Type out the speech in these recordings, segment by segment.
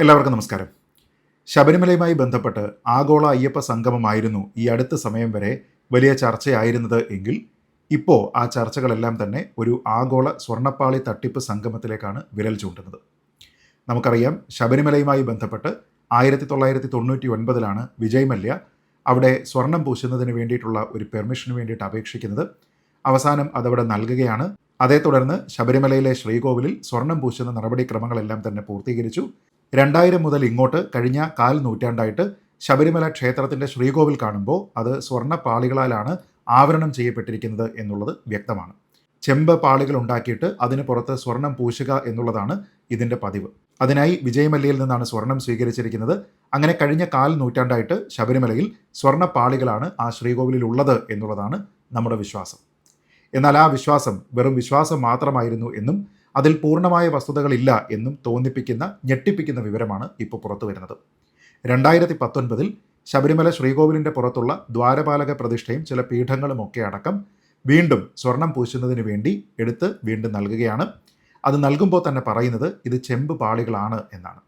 എല്ലാവർക്കും നമസ്കാരം. ശബരിമലയുമായി ബന്ധപ്പെട്ട് ആഗോള അയ്യപ്പ സംഗമമായിരുന്നു ഈ അടുത്ത സമയം വരെ വലിയ ചർച്ചയായിരുന്നത് എങ്കിൽ ഇപ്പോൾ ആ ചർച്ചകളെല്ലാം തന്നെ ഒരു ആഗോള സ്വർണപ്പാളി തട്ടിപ്പ് സംഗമത്തിലേക്കാണ് വിരൽ ചൂണ്ടുന്നത്. നമുക്കറിയാം ശബരിമലയുമായി ബന്ധപ്പെട്ട് ആയിരത്തി തൊള്ളായിരത്തി തൊണ്ണൂറ്റി ഒൻപതിലാണ് വിജയ് മല്യ അവിടെ സ്വർണം പൂശുന്നതിന് വേണ്ടിയിട്ടുള്ള ഒരു പെർമിഷന് വേണ്ടിയിട്ട് അപേക്ഷിക്കുന്നത്. അവസാനം അതവിടെ നൽകുകയാണ്. അതേ തുടർന്ന് ശബരിമലയിലെ ശ്രീകോവിലിൽ സ്വർണം പൂശുന്ന നടപടിക്രമങ്ങളെല്ലാം തന്നെ പൂർത്തീകരിച്ചു. രണ്ടായിരം മുതൽ ഇങ്ങോട്ട് കഴിഞ്ഞ കാൽ നൂറ്റാണ്ടായിട്ട് ശബരിമല ക്ഷേത്രത്തിന്റെ ശ്രീകോവിൽ കാണുമ്പോൾ അത് സ്വർണ പാളികളാലാണ് ആവരണം ചെയ്യപ്പെട്ടിരിക്കുന്നത് എന്നുള്ളത് വ്യക്തമാണ്. ചെമ്പ് പാളികൾ ഉണ്ടാക്കിയിട്ട് അതിന് പുറത്ത് സ്വർണം പൂശുക എന്നുള്ളതാണ് ഇതിന്റെ പതിവ്. അതിനായി വിജയമല്യയിൽ നിന്നാണ് സ്വർണം സ്വീകരിച്ചിരിക്കുന്നത്. അങ്ങനെ കഴിഞ്ഞ കാൽ നൂറ്റാണ്ടായിട്ട് ശബരിമലയിൽ സ്വർണ പാളികളാണ് ആ ശ്രീകോവിലിൽ ഉള്ളത് എന്നുള്ളതാണ് നമ്മുടെ വിശ്വാസം. എന്നാൽ ആ വിശ്വാസം വെറും വിശ്വാസം മാത്രമായിരുന്നു എന്നും അതിൽ പൂർണമായ വസ്തുതകളില്ല എന്നും തോന്നിപ്പിക്കുന്ന ഞെട്ടിപ്പിക്കുന്ന വിവരമാണ് ഇപ്പോൾ പുറത്തു വരുന്നത്. രണ്ടായിരത്തി പത്തൊൻപതിൽ ശബരിമല ശ്രീകോവിലിന്റെ പുറത്തുള്ള ദ്വാരപാലക പ്രതിഷ്ഠയും ചില പീഠങ്ങളുമൊക്കെ അടക്കം വീണ്ടും സ്വർണം പൂശുന്നതിന് വേണ്ടി എടുത്ത് വീണ്ടും നൽകുകയാണ്. അത് നൽകുമ്പോൾ തന്നെ പറയുന്നത് ഇത് ചെമ്പ് പാളികളാണ് എന്നാണ്.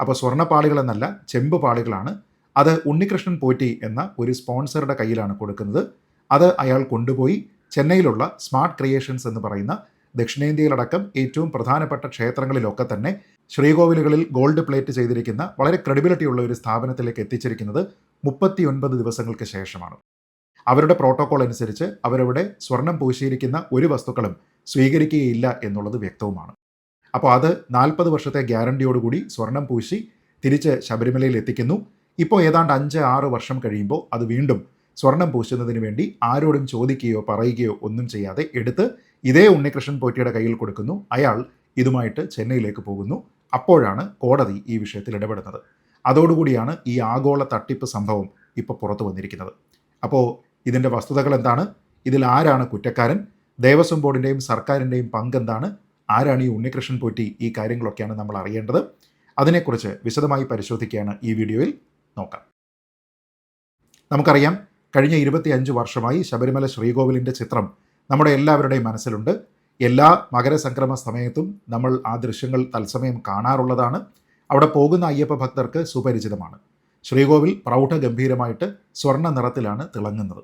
അപ്പോൾ സ്വർണപ്പാളികളെന്നല്ല ചെമ്പ് പാളികളാണ്. അത് ഉണ്ണികൃഷ്ണൻ പോറ്റി എന്ന ഒരു സ്പോൺസറുടെ കയ്യിലാണ് കൊടുക്കുന്നത്. അത് അയാൾ കൊണ്ടുപോയി ചെന്നൈയിലുള്ള സ്മാർട്ട് ക്രിയേഷൻസ് എന്ന് പറയുന്ന ദക്ഷിണേന്ത്യയിലടക്കം ഏറ്റവും പ്രധാനപ്പെട്ട ക്ഷേത്രങ്ങളിലൊക്കെ തന്നെ ശ്രീകോവിലുകളിൽ ഗോൾഡ് പ്ലേറ്റ് ചെയ്തിരിക്കുന്ന വളരെ ക്രെഡിബിലിറ്റി ഉള്ള ഒരു സ്ഥാപനത്തിലേക്ക് എത്തിച്ചിരിക്കുന്നത് മുപ്പത്തിയൊൻപത് ദിവസങ്ങൾക്ക് ശേഷമാണ്. അവരുടെ പ്രോട്ടോകോൾ അനുസരിച്ച് അവരവിടെ സ്വർണം പൂശിയിരിക്കുന്ന ഒരു വസ്തുക്കളും സ്വീകരിക്കുകയില്ല എന്നുള്ളത് വ്യക്തവുമാണ്. അപ്പോൾ അത് നാൽപ്പത് വർഷത്തെ ഗ്യാരണ്ടിയോടുകൂടി സ്വർണം പൂശി തിരിച്ച് ശബരിമലയിൽ എത്തിക്കുന്നു. ഇപ്പോൾ ഏതാണ്ട് അഞ്ച് ആറ് വർഷം കഴിയുമ്പോൾ അത് വീണ്ടും സ്വർണം പൂശുന്നതിന് വേണ്ടി ആരോടും ചോദിക്കുകയോ പറയുകയോ ഒന്നും ചെയ്യാതെ എടുത്ത് ഇതേ ഉണ്ണികൃഷ്ണൻ പോറ്റിയുടെ കയ്യിൽ കൊടുക്കുന്നു. അയാൾ ഇതുമായിട്ട് ചെന്നൈയിലേക്ക് പോകുന്നു. അപ്പോഴാണ് കോടതി ഈ വിഷയത്തിൽ ഇടപെടുന്നത്. അതോടുകൂടിയാണ് ഈ ആഗോള തട്ടിപ്പ് സംഭവം ഇപ്പോൾ പുറത്തു വന്നിരിക്കുന്നത്. അപ്പോൾ ഇതിന്റെ വസ്തുതകൾ എന്താണ്? ഇതിൽ ആരാണ് കുറ്റക്കാരൻ? ദേവസ്വം ബോർഡിന്റെയും സർക്കാരിന്റെയും പങ്കെന്താണ് ആരാണ് ഈ ഉണ്ണികൃഷ്ണൻ പോറ്റി ഈ കാര്യങ്ങളൊക്കെയാണ് നമ്മൾ അറിയേണ്ടത്. അതിനെക്കുറിച്ച് വിശദമായി പരിശോധിക്കുകയാണ് ഈ വീഡിയോയിൽ. നോക്കാം. നമുക്കറിയാം കഴിഞ്ഞ ഇരുപത്തിയഞ്ച് വർഷമായി ശബരിമല ശ്രീകോവിലിന്റെ ചിത്രം നമ്മുടെ എല്ലാവരുടെയും മനസ്സിലുണ്ട്. എല്ലാ മകരസംക്രമ സമയത്തും നമ്മൾ ആ ദൃശ്യങ്ങൾ തത്സമയം കാണാറുള്ളതാണ്. അവിടെ പോകുന്ന അയ്യപ്പ ഭക്തർക്ക് സുപരിചിതമാണ്. ശ്രീകോവിൽ പ്രൗഢഗംഭീരമായിട്ട് സ്വർണ നിറത്തിലാണ് തിളങ്ങുന്നത്.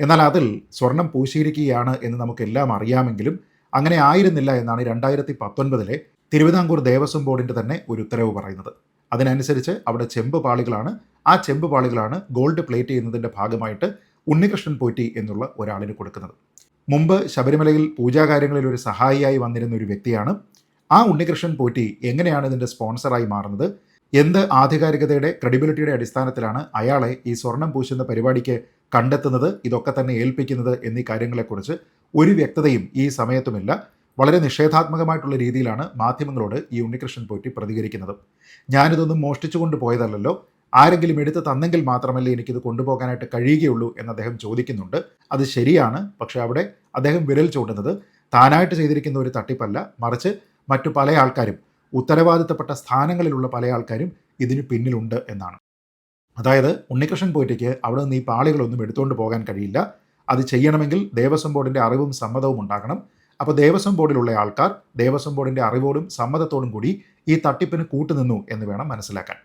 എന്നാൽ അതിൽ സ്വർണം പൂശിയിരിക്കുകയാണ് എന്ന് നമുക്കെല്ലാം അറിയാമെങ്കിലും അങ്ങനെ ആയിരുന്നില്ല എന്നാണ് രണ്ടായിരത്തി പത്തൊൻപതിലെ തിരുവിതാംകൂർ ദേവസ്വം ബോർഡിന്റെ തന്നെ ഒരു ഉത്തരവ് പറയുന്നത്. അതിനനുസരിച്ച് അവിടെ ചെമ്പ് പാളികളാണ്. ആ ചെമ്പ് പാളികളാണ് ഗോൾഡ് പ്ലേറ്റ് ചെയ്യുന്നതിന്റെ ഭാഗമായിട്ട് ഉണ്ണികൃഷ്ണൻ പോറ്റി എന്നുള്ള ഒരാളിന് കൊടുക്കുന്നത്. മുമ്പ് ശബരിമലയിൽ പൂജാകാര്യങ്ങളിൽ ഒരു സഹായിയായി വന്നിരുന്ന ഒരു വ്യക്തിയാണ്. ആ ഉണ്ണികൃഷ്ണൻ പോറ്റി എങ്ങനെയാണ് ഇതിന്റെ സ്പോൺസറായി മാറുന്നത്? എന്ത് ആധികാരികതയുടെ ക്രെഡിബിലിറ്റിയുടെ അടിസ്ഥാനത്തിലാണ് അയാളെ ഈ സ്വർണം പൂശുന്ന പരിപാടിക്ക് കണ്ടെത്തുന്നത് ഇതൊക്കെ തന്നെ ഏൽപ്പിക്കുന്നത് എന്നീ കാര്യങ്ങളെക്കുറിച്ച് ഒരു വ്യക്തതയും ഈ സമയത്തുമില്ല. വളരെ നിഷേധാത്മകമായിട്ടുള്ള രീതിയിലാണ് മാധ്യമങ്ങളോട് ഈ ഉണ്ണികൃഷ്ണൻ പോറ്റി പ്രതികരിക്കുന്നത്. ഞാനിതൊന്നും മോഷ്ടിച്ചുകൊണ്ട് കൊണ്ടുപോയതല്ലല്ലോ ആരെങ്കിലും എടുത്ത് തന്നെങ്കിൽ മാത്രമല്ലേ എനിക്കിത് കൊണ്ടുപോകാനായിട്ട് കഴിയുകയുള്ളൂ എന്ന് അദ്ദേഹം ചോദിക്കുന്നുണ്ട്. അത് ശരിയാണ്. പക്ഷേ അവിടെ അദ്ദേഹം വിരൽ ചൂണ്ടുന്നത് താനായിട്ട് ചെയ്തിരിക്കുന്ന ഒരു തട്ടിപ്പല്ല. മറിച്ച് മറ്റു പല ആൾക്കാരും ഉത്തരവാദിത്തപ്പെട്ട സ്ഥാനങ്ങളിലുള്ള പല ആൾക്കാരും ഇതിന് പിന്നിലുണ്ട് എന്നാണ്. അതായത് ഉണ്ണികൃഷ്ണൻ പോറ്റിക്ക് അവിടെ നിന്ന് ഈ പാളികളൊന്നും എടുത്തുകൊണ്ട് പോകാൻ കഴിയില്ല. അത് ചെയ്യണമെങ്കിൽ ദേവസ്വം ബോർഡിന്റെ അറിവും സമ്മതവും ഉണ്ടാകണം. അപ്പോൾ ദേവസ്വം ബോർഡിലുള്ള ആൾക്കാർ ദേവസ്വം ബോർഡിന്റെ അറിവോടും സമ്മതത്തോടും കൂടി ഈ തട്ടിപ്പിന് കൂട്ടുനിന്നു എന്ന് വേണം മനസ്സിലാക്കാൻ.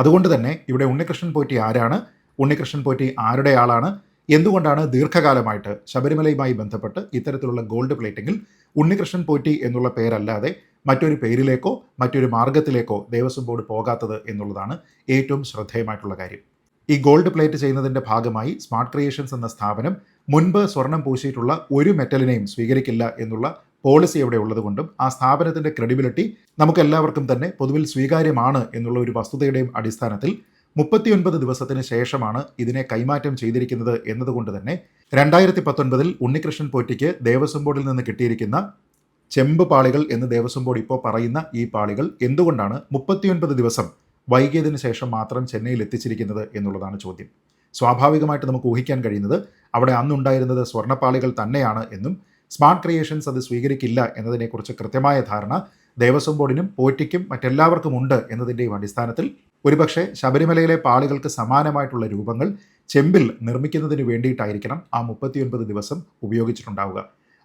അതുകൊണ്ട് തന്നെ ഇവിടെ ഉണ്ണികൃഷ്ണൻ പോറ്റി ആരാണ്? ഉണ്ണികൃഷ്ണൻ പോറ്റി ആരുടെ ആളാണ്? എന്തുകൊണ്ടാണ് ദീർഘകാലമായിട്ട് ശബരിമലയുമായി ബന്ധപ്പെട്ട് ഇത്തരത്തിലുള്ള ഗോൾഡ് പ്ലേറ്റിങ്ങിൽ ഉണ്ണികൃഷ്ണൻ പോറ്റി എന്നുള്ള പേരല്ലാതെ മറ്റൊരു പേരിലേക്കോ മറ്റൊരു മാർഗത്തിലേക്കോ ദേവസ്വം ബോർഡ് പോകാത്തത് എന്നുള്ളതാണ് ഏറ്റവും ശ്രദ്ധേയമായിട്ടുള്ള കാര്യം. ഈ ഗോൾഡ് പ്ലേറ്റ് ചെയ്യുന്നതിന്റെ ഭാഗമായി സ്മാർട്ട് ക്രിയേഷൻസ് എന്ന സ്ഥാപനം മുൻപ് സ്വർണം പൂശിയിട്ടുള്ള ഒരു മെറ്റലിനെയും സ്വീകരിക്കില്ല എന്നുള്ള പോളിസി അവിടെ ഉള്ളതുകൊണ്ടും ആ സ്ഥാപനത്തിന്റെ ക്രെഡിബിലിറ്റി നമുക്ക് എല്ലാവർക്കും തന്നെ പൊതുവിൽ സ്വീകാര്യമാണ് എന്നുള്ള ഒരു വസ്തുതയുടെയും അടിസ്ഥാനത്തിൽ മുപ്പത്തിയൊൻപത് ദിവസത്തിന് ശേഷമാണ് ഇതിനെ കൈമാറ്റം ചെയ്തിരിക്കുന്നത് എന്നതുകൊണ്ട് തന്നെ രണ്ടായിരത്തി പത്തൊൻപതിൽ ഉണ്ണികൃഷ്ണൻ പോറ്റിക്ക് ദേവസ്വം ബോർഡിൽ നിന്ന് കിട്ടിയിരിക്കുന്ന ചെമ്പ് പാളികൾ എന്ന് ദേവസ്വം ബോർഡ് ഇപ്പോൾ പറയുന്ന ഈ പാളികൾ എന്തുകൊണ്ടാണ് മുപ്പത്തിയൊൻപത് ദിവസം വൈകിയതിന് ശേഷം മാത്രം ചെന്നൈയിൽ എത്തിച്ചിരിക്കുന്നത് എന്നുള്ളതാണ് ചോദ്യം. സ്വാഭാവികമായിട്ട് നമുക്ക് ഊഹിക്കാൻ കഴിയുന്നത് അവിടെ അന്നുണ്ടായിരുന്നത് സ്വർണപ്പാളികൾ തന്നെയാണ് എന്നും സ്മാർട്ട് ക്രിയേഷൻസ് അത് സ്വീകരിക്കില്ല എന്നതിനെക്കുറിച്ച് കൃത്യമായ ധാരണ ദേവസ്വം ബോർഡിനും പോറ്റിക്കും മറ്റെല്ലാവർക്കും ഉണ്ട് എന്നതിന്റെയും അടിസ്ഥാനത്തിൽ ഒരുപക്ഷെ ശബരിമലയിലെ പാളികൾക്ക് സമാനമായിട്ടുള്ള രൂപങ്ങൾ ചെമ്പിൽ നിർമ്മിക്കുന്നതിന് വേണ്ടിയിട്ടായിരിക്കണം ആ മുപ്പത്തിയൊൻപത് ദിവസം ഉപയോഗിച്ചിട്ടുണ്ടാവുക.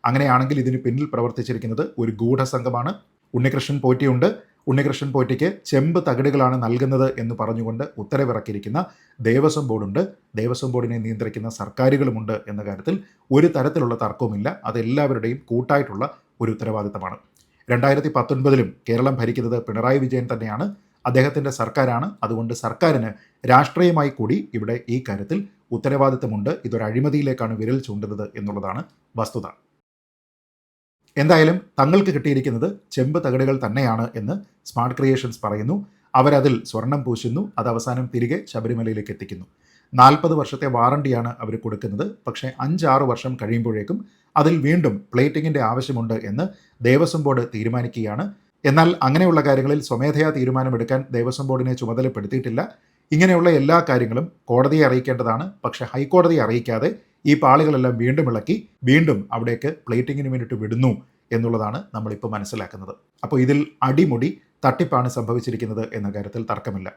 അങ്ങനെയാണെങ്കിൽ ഇതിന് പിന്നിൽ പ്രവർത്തിച്ചിരിക്കുന്നത് ഒരു ഗൂഢസംഘമാണ്. ഉണ്ണികൃഷ്ണൻ പോറ്റിയുണ്ട്. ഉണ്ണികൃഷ്ണൻ പോറ്റയ്ക്ക് ചെമ്പ് തകിടുകളാണ് നൽകുന്നത് എന്ന് പറഞ്ഞുകൊണ്ട് ഉത്തരവിറക്കിയിരിക്കുന്ന ദേവസ്വം ബോർഡുണ്ട്. ദേവസ്വം ബോർഡിനെ നിയന്ത്രിക്കുന്ന സർക്കാരുകളുമുണ്ട് എന്ന കാര്യത്തിൽ ഒരു തരത്തിലുള്ള തർക്കവുമില്ല. അതെല്ലാവരുടെയും കൂട്ടായിട്ടുള്ള ഒരു ഉത്തരവാദിത്തമാണ്. രണ്ടായിരത്തി പത്തൊൻപതിലും കേരളം ഭരിക്കുന്നത് പിണറായി വിജയൻ തന്നെയാണ്. അദ്ദേഹത്തിന്റെ സർക്കാരാണ്. അതുകൊണ്ട് സർക്കാരിന് രാഷ്ട്രീയമായി കൂടി ഇവിടെ ഈ കാര്യത്തിൽ ഉത്തരവാദിത്തമുണ്ട്. ഇതൊരു അഴിമതിയിലേക്കാണ് വിരൽ ചൂണ്ടുന്നത് എന്നുള്ളതാണ് വസ്തുത. എന്തായാലും തങ്ങൾക്ക് കിട്ടിയിരിക്കുന്നത് ചെമ്പ് തകിടുകൾ തന്നെയാണ് എന്ന് സ്മാർട്ട് ക്രിയേഷൻസ് പറയുന്നു. അവരതിൽ സ്വർണം പൂശുന്നു. അത് അവസാനം തിരികെ ശബരിമലയിലേക്ക് എത്തിക്കുന്നു. നാൽപ്പത് വർഷത്തെ വാറണ്ടിയാണ് അവർ കൊടുക്കുന്നത്. പക്ഷേ അഞ്ചാറ് വർഷം കഴിയുമ്പോഴേക്കും അതിൽ വീണ്ടും പ്ലേറ്റിങ്ങിന്റെ ആവശ്യമുണ്ട് എന്ന് ദേവസ്വം ബോർഡ് തീരുമാനിക്കുകയാണ്. എന്നാൽ അങ്ങനെയുള്ള കാര്യങ്ങളിൽ സ്വമേധയാ തീരുമാനമെടുക്കാൻ ദേവസ്വം ബോർഡിനെ ചുമതലപ്പെടുത്തിയിട്ടില്ല. ഇങ്ങനെയുള്ള എല്ലാ കാര്യങ്ങളും കോടതിയെ അറിയിക്കേണ്ടതാണ്. പക്ഷേ ഹൈക്കോടതിയെ അറിയിക്കാതെ ഈ പാളികളെല്ലാം വീണ്ടും ഇളക്കി വീണ്ടും അവിടേക്ക് പ്ലേറ്റിങ്ങിന് വേണ്ടിയിട്ട് വിടുന്നു എന്നുള്ളതാണ് നമ്മളിപ്പോൾ മനസ്സിലാക്കുന്നത്. അപ്പോൾ ഇതിൽ അടിമുടി തട്ടിപ്പാണ് സംഭവിച്ചിരിക്കുന്നത് എന്ന കാര്യത്തിൽ തർക്കമില്ല.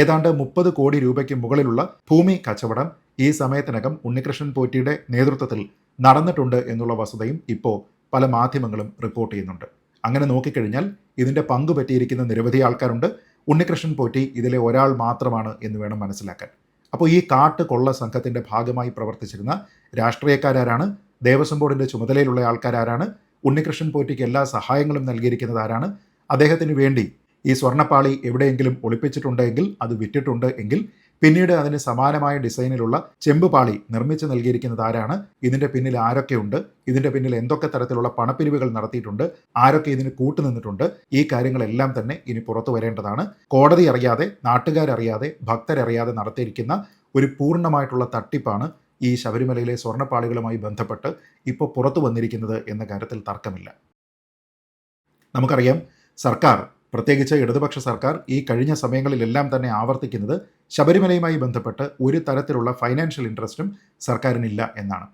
ഏതാണ്ട് മുപ്പത് കോടി രൂപയ്ക്ക് മുകളിലുള്ള ഭൂമി കച്ചവടം ഈ സമയത്തിനകം ഉണ്ണികൃഷ്ണൻ പോറ്റിയുടെ നേതൃത്വത്തിൽ നടന്നിട്ടുണ്ട് എന്നുള്ള വസ്തുതയും ഇപ്പോൾ പല മാധ്യമങ്ങളും റിപ്പോർട്ട് ചെയ്യുന്നുണ്ട്. അങ്ങനെ നോക്കിക്കഴിഞ്ഞാൽ ഇതിന്റെ പങ്ക് പറ്റിയിരിക്കുന്ന നിരവധി ആൾക്കാരുണ്ട്. ഉണ്ണികൃഷ്ണൻ പോറ്റി ഇതിലെ ഒരാൾ മാത്രമാണ് എന്ന് വേണം മനസ്സിലാക്കാൻ. അപ്പോൾ ഈ കാട്ട് കൊള്ള സംഘത്തിന്റെ ഭാഗമായി പ്രവർത്തിച്ചിരുന്ന രാഷ്ട്രീയക്കാരാരാണ് ദേവസ്വം ബോർഡിന്റെ ചുമതലയിലുള്ള ആൾക്കാരാരാണ് ഉണ്ണികൃഷ്ണൻ പോറ്റിക്ക് എല്ലാ സഹായങ്ങളും നൽകിയിരിക്കുന്നത് ആരാണ് അദ്ദേഹത്തിന് വേണ്ടി ഈ സ്വർണപ്പാളി എവിടെയെങ്കിലും ഒളിപ്പിച്ചിട്ടുണ്ടെങ്കിൽ അത് വിറ്റിട്ടുണ്ട് എങ്കിൽ പിന്നീട് അതിന് സമാനമായ ഡിസൈനിലുള്ള ചെമ്പുപാളി നിർമ്മിച്ചു നൽകിയിരിക്കുന്നത് ആരാണ്? ഇതിന്റെ പിന്നിൽ ആരൊക്കെയുണ്ട് ഇതിന്റെ പിന്നിൽ എന്തൊക്കെ തരത്തിലുള്ള പണപ്പിരിവുകൾ നടത്തിയിട്ടുണ്ട്? ആരൊക്കെ ഇതിന് കൂട്ടുനിന്നിട്ടുണ്ട് ഈ കാര്യങ്ങളെല്ലാം തന്നെ ഇനി പുറത്തു വരേണ്ടതാണ്. കോടതി അറിയാതെ നാട്ടുകാരറിയാതെ ഭക്തരറിയാതെ നടത്തിയിരിക്കുന്ന ഒരു പൂർണമായിട്ടുള്ള തട്ടിപ്പാണ് ഈ ശബരിമലയിലെ സ്വർണപ്പാളികളുമായി ബന്ധപ്പെട്ട് ഇപ്പോൾ പുറത്തു വന്നിരിക്കുന്നത് എന്ന കാര്യത്തിൽ തർക്കമില്ല. നമുക്കറിയാം സർക്കാർ പ്രത്യേകിച്ച് ഇടതുപക്ഷ സർക്കാർ ഈ കഴിഞ്ഞ സമയങ്ങളിലെല്ലാം തന്നെ ആവർത്തിക്കുന്നത് ശബരിമലയുമായി ബന്ധപ്പെട്ട് ഒരു തരത്തിലുള്ള ഫൈനാൻഷ്യൽ ഇൻട്രസ്റ്റും സർക്കാരിനില്ല എന്നാണ്.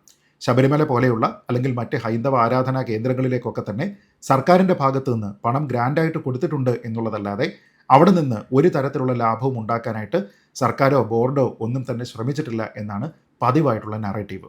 ശബരിമല പോലെയുള്ള അല്ലെങ്കിൽ മറ്റ് ഹൈന്ദവ ആരാധനാ കേന്ദ്രങ്ങളിലേക്കൊക്കെ തന്നെ സർക്കാരിന്റെ ഭാഗത്തു നിന്ന് പണം ഗ്രാൻഡായിട്ട് കൊടുത്തിട്ടുണ്ട് എന്നുള്ളതല്ലാതെ അവിടെ നിന്ന് ഒരു തരത്തിലുള്ള ലാഭവും ഉണ്ടാക്കാനായിട്ട് സർക്കാരോ ബോർഡോ ഒന്നും തന്നെ ശ്രമിച്ചിട്ടില്ല എന്നാണ് പതിവായിട്ടുള്ള നറേറ്റീവ്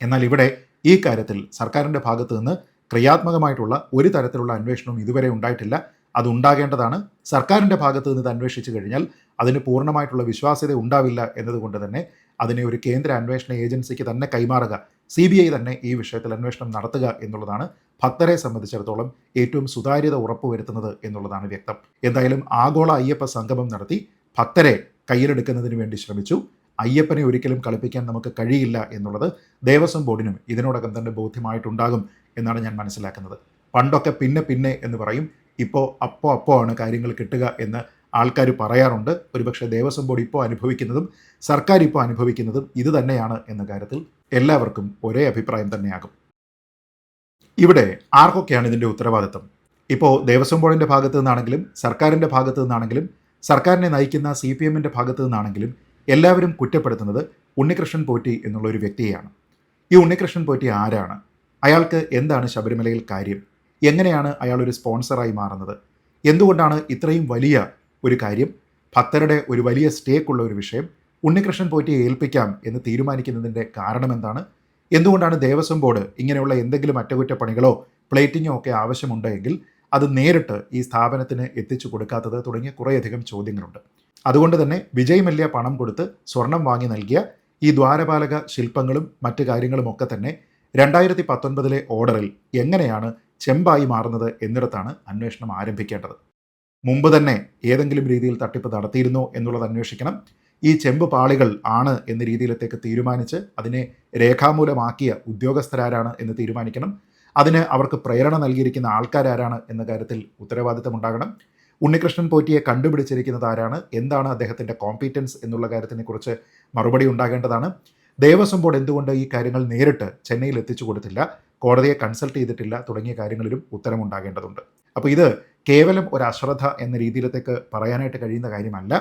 എന്നാൽ ഇവിടെ ഈ കാര്യത്തിൽ സർക്കാരിന്റെ ഭാഗത്തു നിന്ന് ക്രിയാത്മകമായിട്ടുള്ള ഒരു തരത്തിലുള്ള അന്വേഷണവും ഇതുവരെ ഉണ്ടായിട്ടില്ല. അത് ഉണ്ടാകേണ്ടതാണ് സർക്കാരിന്റെ ഭാഗത്ത് നിന്ന് ഇത് അന്വേഷിച്ചു കഴിഞ്ഞാൽ അതിന് പൂർണമായിട്ടുള്ള വിശ്വാസ്യത ഉണ്ടാവില്ല എന്നതുകൊണ്ട് തന്നെ അതിനെ ഒരു കേന്ദ്ര അന്വേഷണ ഏജൻസിക്ക് തന്നെ കൈമാറുക സി ബി ഐ തന്നെ ഈ വിഷയത്തിൽ അന്വേഷണം നടത്തുക എന്നുള്ളതാണ് ഭക്തരെ സംബന്ധിച്ചിടത്തോളം ഏറ്റവും സുതാര്യത ഉറപ്പുവരുത്തുന്നത് എന്നുള്ളതാണ് വ്യക്തം. എന്തായാലും ആഗോള അയ്യപ്പ സംഗമം നടത്തി ഭക്തരെ കയ്യിലെടുക്കുന്നതിന് വേണ്ടി ശ്രമിച്ചു. അയ്യപ്പനെ ഒരിക്കലും കളിപ്പിക്കാൻ നമുക്ക് കഴിയില്ല എന്നുള്ളത് ദേവസ്വം ബോർഡിനും ഇതിനോടകം തന്നെ ബോധ്യമായിട്ടുണ്ടാകും എന്നാണ് ഞാൻ മനസ്സിലാക്കുന്നത്. പണ്ടൊക്കെ പിന്നെ പിന്നെ എന്ന് പറയും. ഇപ്പോൾ അപ്പോൾ അപ്പോൾ ആണ് കാര്യങ്ങൾ കിട്ടുക എന്ന് ആൾക്കാർ പറയാറുണ്ട്. ഒരുപക്ഷെ ദേവസ്വം ബോർഡ് ഇപ്പോൾ അനുഭവിക്കുന്നതും സർക്കാർ ഇപ്പോൾ അനുഭവിക്കുന്നതും ഇത് തന്നെയാണ് എന്ന കാര്യത്തിൽ എല്ലാവർക്കും ഒരേ അഭിപ്രായം തന്നെയാകും. ഇവിടെ ആർക്കൊക്കെയാണ് ഇതിന്റെ ഉത്തരവാദിത്തം ഇപ്പോൾ ദേവസ്വം ബോർഡിന്റെ ഭാഗത്തു നിന്നാണെങ്കിലും സർക്കാരിന്റെ ഭാഗത്തു നിന്നാണെങ്കിലും സർക്കാരിനെ നയിക്കുന്ന സി പി എമ്മിന്റെ ഭാഗത്തു നിന്നാണെങ്കിലും എല്ലാവരും കുറ്റപ്പെടുത്തുന്നത് ഉണ്ണികൃഷ്ണൻ പോറ്റി എന്നുള്ള ഒരു വ്യക്തിയെയാണ്. ഈ ഉണ്ണികൃഷ്ണൻ പോറ്റി ആരാണ്? അയാൾക്ക് എന്താണ് ശബരിമലയിൽ കാര്യം? എങ്ങനെയാണ് അയാൾ ഒരു സ്പോൺസറായി മാറുന്നത്? എന്തുകൊണ്ടാണ് ഇത്രയും വലിയ ഒരു കാര്യം ഭക്തരുടെ ഒരു വലിയ സ്റ്റേക്കുള്ള ഒരു വിഷയം ഉണ്ണികൃഷ്ണൻ പോറ്റിയെ ഏൽപ്പിക്കാം എന്ന് തീരുമാനിക്കുന്നതിന്റെ കാരണം എന്താണ് എന്തുകൊണ്ടാണ് ദേവസ്വം ബോർഡ് ഇങ്ങനെയുള്ള എന്തെങ്കിലും അറ്റകുറ്റപ്പണികളോ പ്ലേറ്റിങ്ങോ ഒക്കെ ആവശ്യമുണ്ടെങ്കിൽ അത് നേരിട്ട് ഈ സ്ഥാപനത്തിന് എത്തിച്ചു കൊടുക്കാത്തത് തുടങ്ങിയ കുറേയധികം ചോദ്യങ്ങളുണ്ട്. അതുകൊണ്ട് തന്നെ വിജയ് മല്യ പണം കൊടുത്ത് സ്വർണം വാങ്ങി നൽകിയ ഈ ദ്വാരപാലക ശില്പങ്ങളും മറ്റു കാര്യങ്ങളുമൊക്കെ തന്നെ രണ്ടായിരത്തി പത്തൊൻപതിലെ ഓർഡറിൽ എങ്ങനെയാണ് ചെമ്പായി മാറുന്നത് എന്നിടത്താണ് അന്വേഷണം ആരംഭിക്കേണ്ടത്. മുമ്പ് തന്നെ ഏതെങ്കിലും രീതിയിൽ തട്ടിപ്പ് നടത്തിയിരുന്നോ എന്നുള്ളത് അന്വേഷിക്കണം. ഈ ചെമ്പ് പാളികൾ ആണ് എന്ന രീതിയിലത്തേക്ക് തീരുമാനിച്ച് അതിനെ രേഖാമൂലമാക്കിയ ഉദ്യോഗസ്ഥരാരാണ് എന്ന് തീരുമാനിക്കണം. അതിന് അവർക്ക് പ്രേരണ നൽകിയിരിക്കുന്ന ആൾക്കാരാരാണ് എന്ന കാര്യത്തിൽ ഉത്തരവാദിത്തമുണ്ടാകണം. ഉണ്ണികൃഷ്ണൻ പോറ്റിയെ കണ്ടുപിടിച്ചിരിക്കുന്നത് ആരാണ്? എന്താണ് അദ്ദേഹത്തിന്റെ കോമ്പീറ്റൻസ് എന്നുള്ള കാര്യത്തിനെക്കുറിച്ച് മറുപടി ഉണ്ടാകേണ്ടതാണ്. ദേവസ്വം ബോർഡ് എന്തുകൊണ്ട് ഈ കാര്യങ്ങൾ നേരിട്ട് ചെന്നൈയിൽ എത്തിച്ചു കൊടുത്തില്ല? കോടതിയെ കൺസൾട്ട് ചെയ്തിട്ടില്ല തുടങ്ങിയ കാര്യങ്ങളിലും ഉത്തരമുണ്ടാകേണ്ടതുണ്ട്. അപ്പോൾ ഇത് കേവലം ഒരു അശ്രദ്ധ എന്ന രീതിയിലത്തേക്ക് പറയാനായിട്ട് കഴിയുന്ന കാര്യമല്ല.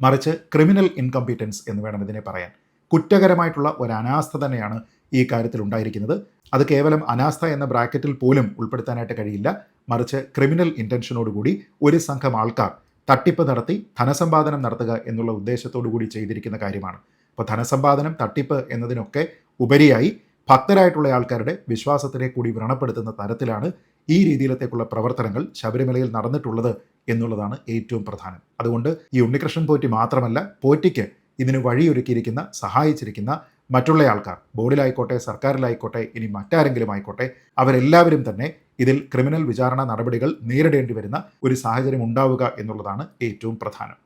മറിച്ച് ക്രിമിനൽ ഇൻകംപീറ്റൻസ് എന്ന് വേണം ഇതിനെ പറയാൻ. കുറ്റകരമായിട്ടുള്ള ഒരു അനാസ്ഥ തന്നെയാണ് ഈ കാര്യത്തിൽ ഉണ്ടായിരിക്കുന്നത്. അത് കേവലം അനാസ്ഥ എന്ന ബ്രാക്കറ്റിൽ പോലും ഉൾപ്പെടുത്താനായിട്ട് കഴിയില്ല. മറിച്ച് ക്രിമിനൽ ഇന്റൻഷനോടുകൂടി ഒരു സംഘം ആൾക്കാർ തട്ടിപ്പ് നടത്തി ധനസമ്പാദനം നടത്തുക എന്നുള്ള ഉദ്ദേശത്തോടു കൂടി ചെയ്തിരിക്കുന്ന കാര്യമാണ്. അപ്പോൾ ധനസമ്പാദനം തട്ടിപ്പ് എന്നതിനൊക്കെ ഉപരിയായി ഭക്തരായിട്ടുള്ള ആൾക്കാരുടെ വിശ്വാസത്തിനെ കൂടി വ്രണപ്പെടുത്തുന്ന തരത്തിലാണ് ഈ രീതിയിലത്തേക്കുള്ള പ്രവർത്തനങ്ങൾ ശബരിമലയിൽ നടന്നിട്ടുള്ളത് എന്നുള്ളതാണ് ഏറ്റവും പ്രധാനം. അതുകൊണ്ട് ഈ ഉണ്ണികൃഷ്ണൻ പോറ്റി മാത്രമല്ല പോറ്റിക്ക് ഇതിന് വഴിയൊരുക്കിയിരിക്കുന്ന സഹായിച്ചിരിക്കുന്ന മറ്റുള്ള ആൾക്കാർ ബോർഡിലായിക്കോട്ടെ സർക്കാരിലായിക്കോട്ടെ ഇനി മറ്റാരെങ്കിലും ആയിക്കോട്ടെ അവരെല്ലാവരും തന്നെ ഇതിൽ ക്രിമിനൽ വിചാരണ നടപടികൾ നേരിടേണ്ടി വരുന്ന ഒരു സാഹചര്യം ഉണ്ടാവുക എന്നുള്ളതാണ് ഏറ്റവും പ്രധാനം.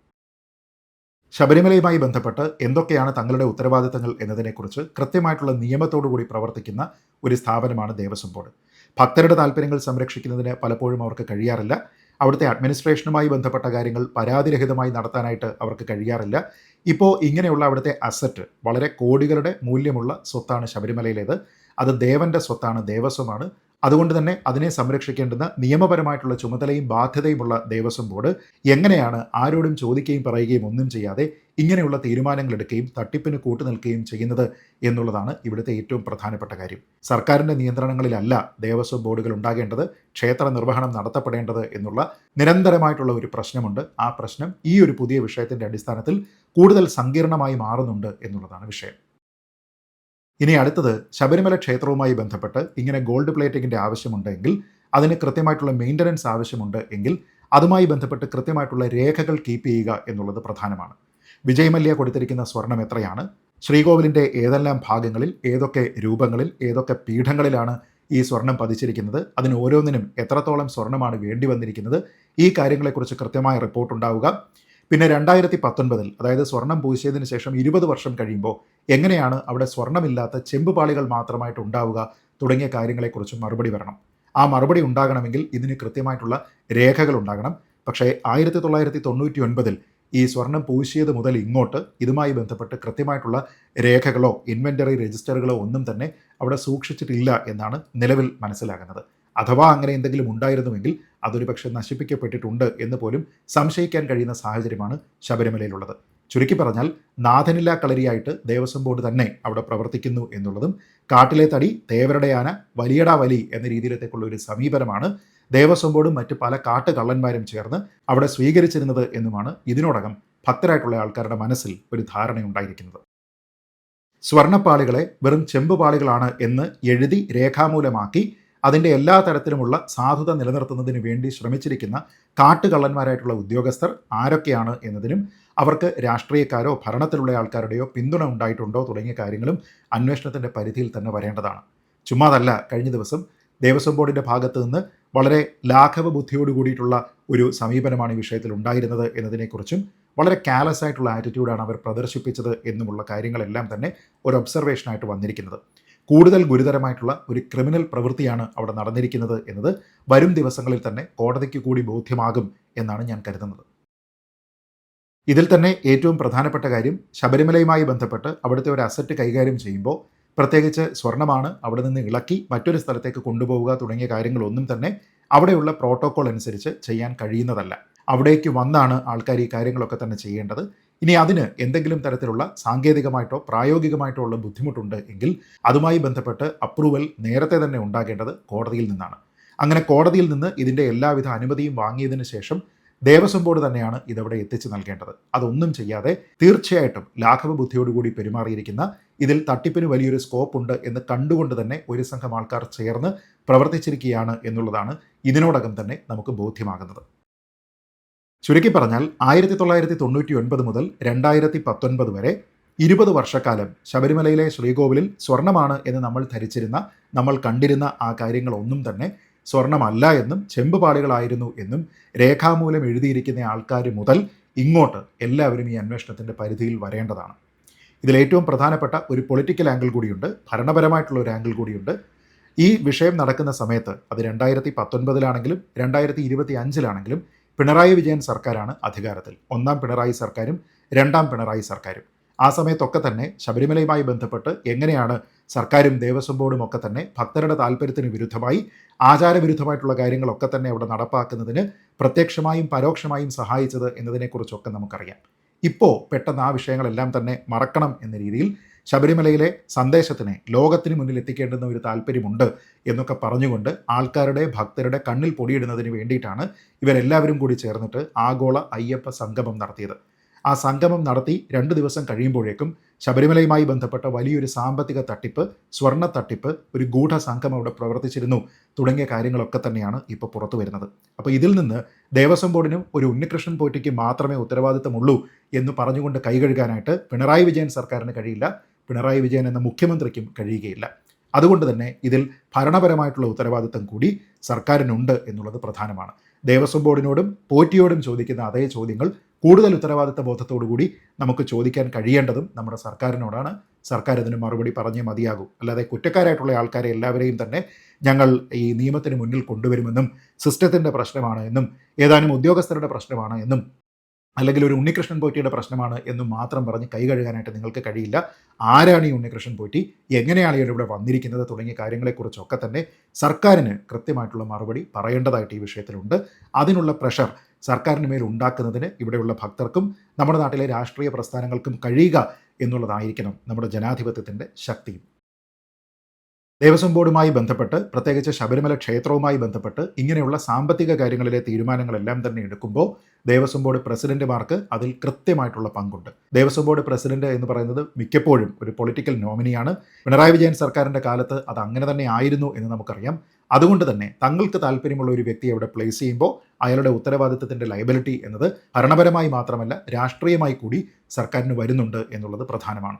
ശബരിമലയുമായി ബന്ധപ്പെട്ട് എന്തൊക്കെയാണ് തങ്ങളുടെ ഉത്തരവാദിത്തങ്ങൾ എന്നതിനെക്കുറിച്ച് കൃത്യമായിട്ടുള്ള നിയമത്തോടുകൂടി പ്രവർത്തിക്കുന്ന ഒരു സ്ഥാപനമാണ് ദേവസ്വം ബോർഡ്. ഭക്തരുടെ താല്പര്യങ്ങൾ സംരക്ഷിക്കുന്നതിന് പലപ്പോഴും അവർക്ക് കഴിയാറില്ല. അവിടുത്തെ അഡ്മിനിസ്ട്രേഷനുമായി ബന്ധപ്പെട്ട കാര്യങ്ങൾ പരാതിരഹിതമായി നടത്താനായിട്ട് അവർക്ക് കഴിയാറില്ല. ഇപ്പോൾ ഇങ്ങനെയുള്ള അവിടുത്തെ അസറ്റ് വളരെ കോടികളുടെ മൂല്യമുള്ള സ്വത്താണ് ശബരിമലയിലേത്. അത് ദേവന്റെ സ്വത്താണ് ദേവസ്വമാണ്. അതുകൊണ്ട് തന്നെ അതിനെ സംരക്ഷിക്കേണ്ടുന്ന നിയമപരമായിട്ടുള്ള ചുമതലയും ബാധ്യതയുമുള്ള ദേവസ്വം ബോർഡ് എങ്ങനെയാണ് ആരോടും ചോദിക്കുകയും പറയുകയും ഒന്നും ചെയ്യാതെ ഇങ്ങനെയുള്ള തീരുമാനങ്ങൾ എടുക്കുകയും തട്ടിപ്പിന് കൂട്ടു നിൽക്കുകയും ചെയ്യുന്നത് എന്നുള്ളതാണ് ഇവിടുത്തെ ഏറ്റവും പ്രധാനപ്പെട്ട കാര്യം. സർക്കാരിന്റെ നിയന്ത്രണങ്ങളിലല്ല ദേവസ്വം ബോർഡുകൾ ഉണ്ടാകേണ്ടത് ക്ഷേത്ര നിർവഹണം നടത്തപ്പെടേണ്ടത് എന്നുള്ള നിരന്തരമായിട്ടുള്ള ഒരു പ്രശ്നമുണ്ട്. ആ പ്രശ്നം ഈ ഒരു പുതിയ വിഷയത്തിന്റെ അടിസ്ഥാനത്തിൽ കൂടുതൽ സങ്കീർണമായി മാറുന്നുണ്ട് എന്നുള്ളതാണ് വിഷയം. ഇനി അടുത്തത് ശബരിമല ക്ഷേത്രവുമായി ബന്ധപ്പെട്ട് ഇങ്ങനെ ഗോൾഡ് പ്ലേറ്റിങ്ങിന്റെ ആവശ്യമുണ്ടെങ്കിൽ അതിന് കൃത്യമായിട്ടുള്ള മെയിന്റനൻസ് ആവശ്യമുണ്ട് എങ്കിൽ അതുമായി ബന്ധപ്പെട്ട് കൃത്യമായിട്ടുള്ള രേഖകൾ കീപ്പ് ചെയ്യുക എന്നുള്ളത് പ്രധാനമാണ്. വിജയമല്യ കൊടുത്തിരിക്കുന്ന സ്വർണം എത്രയാണ്? ശ്രീകോവിലിന്റെ ഏതെല്ലാം ഭാഗങ്ങളിൽ ഏതൊക്കെ രൂപങ്ങളിൽ ഏതൊക്കെ പീഠങ്ങളിലാണ് ഈ സ്വർണം പതിച്ചിരിക്കുന്നത്? അതിന് ഓരോന്നിനും എത്രത്തോളം സ്വർണമാണ് വേണ്ടി വന്നിരിക്കുന്നത്? ഈ കാര്യങ്ങളെക്കുറിച്ച് കൃത്യമായ റിപ്പോർട്ട് ഉണ്ടാവുക. പിന്നെ രണ്ടായിരത്തി പത്തൊൻപതിൽ അതായത് സ്വർണം പൂശിയതിന് ശേഷം ഇരുപത് വർഷം കഴിയുമ്പോൾ എങ്ങനെയാണ് അവിടെ സ്വർണമില്ലാത്ത ചെമ്പുപാളികൾ മാത്രമായിട്ട് ഉണ്ടാവുക തുടങ്ങിയ കാര്യങ്ങളെക്കുറിച്ച് മറുപടി വരണം. ആ മറുപടി ഉണ്ടാകണമെങ്കിൽ ഇതിന് കൃത്യമായിട്ടുള്ള രേഖകൾ ഉണ്ടാകണം. പക്ഷേ ആയിരത്തി തൊള്ളായിരത്തി തൊണ്ണൂറ്റി ഒൻപതിൽ ഈ സ്വർണം പൂശിയത് മുതൽ ഇങ്ങോട്ട് ഇതുമായി ബന്ധപ്പെട്ട് കൃത്യമായിട്ടുള്ള രേഖകളോ ഇൻവെന്ററി രജിസ്റ്ററുകളോ ഒന്നും തന്നെ അവിടെ സൂക്ഷിച്ചിട്ടില്ല എന്നാണ് നിലവിൽ മനസ്സിലാകുന്നത്. അഥവാ അങ്ങനെ എന്തെങ്കിലും ഉണ്ടായിരുന്നുവെങ്കിൽ അതൊരു പക്ഷേ നശിപ്പിക്കപ്പെട്ടിട്ടുണ്ട് എന്ന് പോലും സംശയിക്കാൻ കഴിയുന്ന സാഹചര്യമാണ് ശബരിമലയിലുള്ളത്. ചുരുക്കി പറഞ്ഞാൽ നാഥനില്ലാ കളരിയായിട്ട് ദേവസ്വം ബോർഡ് തന്നെ അവിടെ പ്രവർത്തിക്കുന്നു എന്നുള്ളതും കാട്ടിലെ തടി തേവരുടെ ആന വലിയടാ വലി എന്ന രീതിയിലത്തേക്കുള്ള ഒരു സമീപനമാണ് ദേവസ്വം ബോർഡും മറ്റ് പല കാട്ടുകള്ളന്മാരും ചേർന്ന് അവിടെ സ്വീകരിച്ചിരുന്നത് എന്നുമാണ് ഇതിനോടകം ഭക്തരായിട്ടുള്ള ആൾക്കാരുടെ മനസ്സിൽ ഒരു ധാരണയുണ്ടായിരിക്കുന്നത് സ്വർണപ്പാളികളെ വെറും ചെമ്പുപാളികളാണ് എന്ന് എഴുതി രേഖാമൂലമാക്കി അതിന്റെ എല്ലാ തരത്തിലുമുള്ള സാധുത നിലനിർത്തുന്നതിന് വേണ്ടി ശ്രമിച്ചിരിക്കുന്ന കാട്ടുകള്ളന്മാരായിട്ടുള്ള ഉദ്യോഗസ്ഥർ ആരൊക്കെയാണ് എന്നതിനും അവർക്ക് രാഷ്ട്രീയക്കാരോ ഭരണത്തിലുള്ള ആൾക്കാരുടെയോ പിന്തുണ ഉണ്ടായിട്ടുണ്ടോ തുടങ്ങിയ കാര്യങ്ങളും അന്വേഷണത്തിന്റെ പരിധിയിൽ തന്നെ വരേണ്ടതാണ്. ചുമ്മാതല്ല കഴിഞ്ഞ ദിവസം ദേവസ്വം ബോർഡിന്റെ ഭാഗത്ത് നിന്ന് വളരെ ലാഘവ ബുദ്ധിയോട് കൂടിയിട്ടുള്ള ഒരു സമീപനമാണ് ഈ വിഷയത്തിൽ ഉണ്ടായിരുന്നത് എന്നതിനെക്കുറിച്ചും വളരെ കാലസ് ആയിട്ടുള്ള ആറ്റിറ്റ്യൂഡാണ് അവർ പ്രദർശിപ്പിച്ചത് എന്നുമുള്ള കാര്യങ്ങളെല്ലാം തന്നെ ഒരു ഒബ്സർവേഷനായിട്ട് വന്നിരിക്കുന്നത്. കൂടുതൽ ഗുരുതരമായിട്ടുള്ള ഒരു ക്രിമിനൽ പ്രവൃത്തിയാണ് അവിടെ നടന്നിരിക്കുന്നത് എന്നത് വരും ദിവസങ്ങളിൽ തന്നെ കോടതിക്ക് കൂടി ബോധ്യമാകും എന്നാണ് ഞാൻ കരുതുന്നത്. ഇതിൽ തന്നെ ഏറ്റവും പ്രധാനപ്പെട്ട കാര്യം ശബരിമലയുമായി ബന്ധപ്പെട്ട് അവിടുത്തെ ഒരു അസറ്റ് കൈകാര്യം ചെയ്യുമ്പോൾ പ്രത്യേകിച്ച് സ്വർണമാണ് അവിടെ നിന്ന് ഇളക്കി മറ്റൊരു സ്ഥലത്തേക്ക് കൊണ്ടുപോവുക തുടങ്ങിയ കാര്യങ്ങളൊന്നും തന്നെ അവിടെയുള്ള പ്രോട്ടോകോൾ അനുസരിച്ച് ചെയ്യാൻ കഴിയുന്നതല്ല. അവിടേക്ക് വന്നാണ് ആൾക്കാർ ഈ കാര്യങ്ങളൊക്കെ തന്നെ ചെയ്യേണ്ടത്. ഇനി അതിന് എന്തെങ്കിലും തരത്തിലുള്ള സാങ്കേതികമായിട്ടോ പ്രായോഗികമായിട്ടോ ഉള്ള ബുദ്ധിമുട്ടുണ്ട് എങ്കിൽ അതുമായി ബന്ധപ്പെട്ട് അപ്രൂവൽ നേരത്തെ തന്നെ ഉണ്ടാകേണ്ടത് കോടതിയിൽ നിന്നാണ്. അങ്ങനെ കോടതിയിൽ നിന്ന് ഇതിന്റെ എല്ലാവിധ അനുമതിയും വാങ്ങിയതിനു ശേഷം ദേവസ്വം ബോർഡ് തന്നെയാണ് ഇതവിടെ എത്തിച്ചു നൽകേണ്ടത്. അതൊന്നും ചെയ്യാതെ തീർച്ചയായിട്ടും ലാഘവ ബുദ്ധിയോടുകൂടി പെരുമാറിയിരിക്കുന്ന ഇതിൽ തട്ടിപ്പിന് വലിയൊരു സ്കോപ്പ് ഉണ്ട് എന്ന് കണ്ടുകൊണ്ട് തന്നെ ഒരു സംഘം ആൾക്കാർ ചേർന്ന് പ്രവർത്തിച്ചിരിക്കുകയാണ് എന്നുള്ളതാണ് ഇതിനോടകം തന്നെ നമുക്ക് ബോധ്യമാകുന്നത്. ചുരുക്കി പറഞ്ഞാൽ ആയിരത്തി തൊള്ളായിരത്തി തൊണ്ണൂറ്റി ഒൻപത് മുതൽ രണ്ടായിരത്തി പത്തൊൻപത് വരെ ഇരുപത് വർഷക്കാലം ശബരിമലയിലെ ശ്രീകോവിലിൽ സ്വർണമാണ് എന്ന് നമ്മൾ ധരിച്ചിരുന്ന നമ്മൾ കണ്ടിരുന്ന ആ കാര്യങ്ങളൊന്നും തന്നെ സ്വർണമല്ല എന്നും ചെമ്പുപാളികളായിരുന്നു എന്നും രേഖാമൂലം എഴുതിയിരിക്കുന്ന ആൾക്കാർ മുതൽ ഇങ്ങോട്ട് എല്ലാവരും ഈ അന്വേഷണത്തിന്റെ പരിധിയിൽ വരേണ്ടതാണ്. ഇതിലേറ്റവും പ്രധാനപ്പെട്ട ഒരു പൊളിറ്റിക്കൽ ആംഗിൾ കൂടിയുണ്ട് ഭരണപരമായിട്ടുള്ള ഒരു ആംഗിൾ കൂടിയുണ്ട്. ഈ വിഷയം നടക്കുന്ന സമയത്ത് അത് രണ്ടായിരത്തി പത്തൊൻപതിലാണെങ്കിലും രണ്ടായിരത്തി ഇരുപത്തി അഞ്ചിലാണെങ്കിലും പിണറായി വിജയൻ സർക്കാരാണ് അധികാരത്തിൽ. ഒന്നാം പിണറായി സർക്കാരും രണ്ടാം പിണറായി സർക്കാരും. ആ സമയത്തൊക്കെ തന്നെ ശബരിമലയുമായി ബന്ധപ്പെട്ട് എങ്ങനെയാണ് സർക്കാരും ദേവസ്വം ബോർഡും ഒക്കെ തന്നെ ഭക്തരുടെ താല്പര്യത്തിന് വിരുദ്ധമായി ആചാരവിരുദ്ധമായിട്ടുള്ള കാര്യങ്ങളൊക്കെ തന്നെ അവിടെ നടപ്പാക്കുന്നതിന് പ്രത്യക്ഷമായും പരോക്ഷമായും സഹായിച്ചത് എന്നതിനെക്കുറിച്ചൊക്കെ നമുക്കറിയാം. ഇപ്പോൾ പെട്ടെന്ന് ആ വിഷയങ്ങളെല്ലാം തന്നെ മറക്കണം എന്ന രീതിയിൽ ശബരിമലയിലെ സന്ദേശത്തിനെ ലോകത്തിന് മുന്നിൽ എത്തിക്കേണ്ടുന്ന ഒരു താല്പര്യമുണ്ട് എന്നൊക്കെ പറഞ്ഞുകൊണ്ട് ആൾക്കാരുടെ ഭക്തരുടെ കണ്ണിൽ പൊടിയിടുന്നതിന് വേണ്ടിയിട്ടാണ് ഇവരെല്ലാവരും കൂടി ചേർന്നിട്ട് ആഗോള അയ്യപ്പ സംഗമം നടത്തിയത്. ആ സംഗമം നടത്തി രണ്ട് ദിവസം കഴിയുമ്പോഴേക്കും ശബരിമലയുമായി ബന്ധപ്പെട്ട വലിയൊരു സാമ്പത്തിക തട്ടിപ്പ് സ്വർണ തട്ടിപ്പ് ഒരു ഗൂഢസംഘം അവിടെ പ്രവർത്തിച്ചിരുന്നു തുടങ്ങിയ കാര്യങ്ങളൊക്കെ തന്നെയാണ് ഇപ്പോൾ പുറത്തു വരുന്നത്. അപ്പോൾ ഇതിൽ നിന്ന് ദേവസ്വം ബോർഡിനും ഒരു ഉണ്ണികൃഷ്ണൻ പോറ്റിക്ക് മാത്രമേ ഉത്തരവാദിത്തമുള്ളൂ എന്ന് പറഞ്ഞുകൊണ്ട് കൈകഴുകാനായിട്ട് പിണറായി വിജയൻ സർക്കാരിന് കഴിയില്ല പിണറായി വിജയൻ എന്ന മുഖ്യമന്ത്രിക്കും കഴിയുകയില്ല. അതുകൊണ്ട് തന്നെ ഇതിൽ ഭരണപരമായിട്ടുള്ള ഉത്തരവാദിത്തം കൂടി സർക്കാരിനുണ്ട് എന്നുള്ളത് പ്രധാനമാണ്. ദേവസ്വം ബോർഡിനോടും പോറ്റിയോടും ചോദിക്കുന്ന അതേ ചോദ്യങ്ങൾ കൂടുതൽ ഉത്തരവാദിത്ത ബോധത്തോടുകൂടി നമുക്ക് ചോദിക്കാൻ കഴിയേണ്ടതും നമ്മുടെ സർക്കാരിനോടാണ്. സർക്കാർ ഇതിന് മറുപടി പറഞ്ഞേ മതിയാകൂ. അല്ലാതെ കുറ്റക്കാരായിട്ടുള്ള ആൾക്കാരെ എല്ലാവരെയും തന്നെ ഞങ്ങൾ ഈ നിയമത്തിന് മുന്നിൽ കൊണ്ടുവരുമെന്നും സിസ്റ്റത്തിന്റെ പ്രശ്നമാണ് എന്നും ഏതാനും ഉദ്യോഗസ്ഥരുടെ പ്രശ്നമാണ് എന്നും അല്ലെങ്കിൽ ഒരു ഉണ്ണികൃഷ്ണൻ പോറ്റിയുടെ പ്രശ്നമാണ് എന്ന് മാത്രം പറഞ്ഞ് കൈ കഴുകാനായിട്ട് നിങ്ങൾക്ക് കഴിയില്ല. ആരാണ് ഈ ഉണ്ണികൃഷ്ണൻ പോറ്റി? എങ്ങനെയാണ് ഇവിടെ വന്നിരിക്കുന്നത്? തുടങ്ങിയ കാര്യങ്ങളെക്കുറിച്ചൊക്കെ തന്നെ സർക്കാരിന് കൃത്യമായിട്ടുള്ള മറുപടി പറയേണ്ടതായിട്ട് ഈ വിഷയത്തിലുണ്ട്. അതിനുള്ള പ്രഷർ സർക്കാരിന് മേൽ ഉണ്ടാക്കുന്നതിന് ഇവിടെയുള്ള ഭക്തർക്കും നമ്മുടെ നാട്ടിലെ രാഷ്ട്രീയ പ്രസ്ഥാനങ്ങൾക്കും കഴിയുക എന്നുള്ളതായിരിക്കണം നമ്മുടെ ജനാധിപത്യത്തിന്റെ ശക്തിയും. ദേവസ്വം ബോർഡുമായി ബന്ധപ്പെട്ട് പ്രത്യേകിച്ച് ശബരിമല ക്ഷേത്രവുമായി ബന്ധപ്പെട്ട് ഇങ്ങനെയുള്ള സാമ്പത്തിക കാര്യങ്ങളിലെ തീരുമാനങ്ങളെല്ലാം തന്നെ എടുക്കുമ്പോൾ ദേവസ്വം ബോർഡ് പ്രസിഡന്റുമാർക്ക് അതിൽ കൃത്യമായിട്ടുള്ള പങ്കുണ്ട്. ദേവസ്വം ബോർഡ് പ്രസിഡന്റ് എന്ന് പറയുന്നത് മിക്കപ്പോഴും ഒരു പൊളിറ്റിക്കൽ നോമിനിയാണ്. പിണറായി വിജയൻ സർക്കാരിന്റെ കാലത്ത് അത് അങ്ങനെ തന്നെ ആയിരുന്നു എന്ന് നമുക്കറിയാം. അതുകൊണ്ട് തന്നെ തങ്ങൾക്ക് താല്പര്യമുള്ള ഒരു വ്യക്തി അവിടെ പ്ലേസ് ചെയ്യുമ്പോൾ അയാളുടെ ഉത്തരവാദിത്തത്തിന്റെ ലയബിലിറ്റി എന്നത് ഭരണപരമായി മാത്രമല്ല രാഷ്ട്രീയമായി കൂടി സർക്കാരിന് വരുന്നുണ്ട് എന്നുള്ളത് പ്രധാനമാണ്.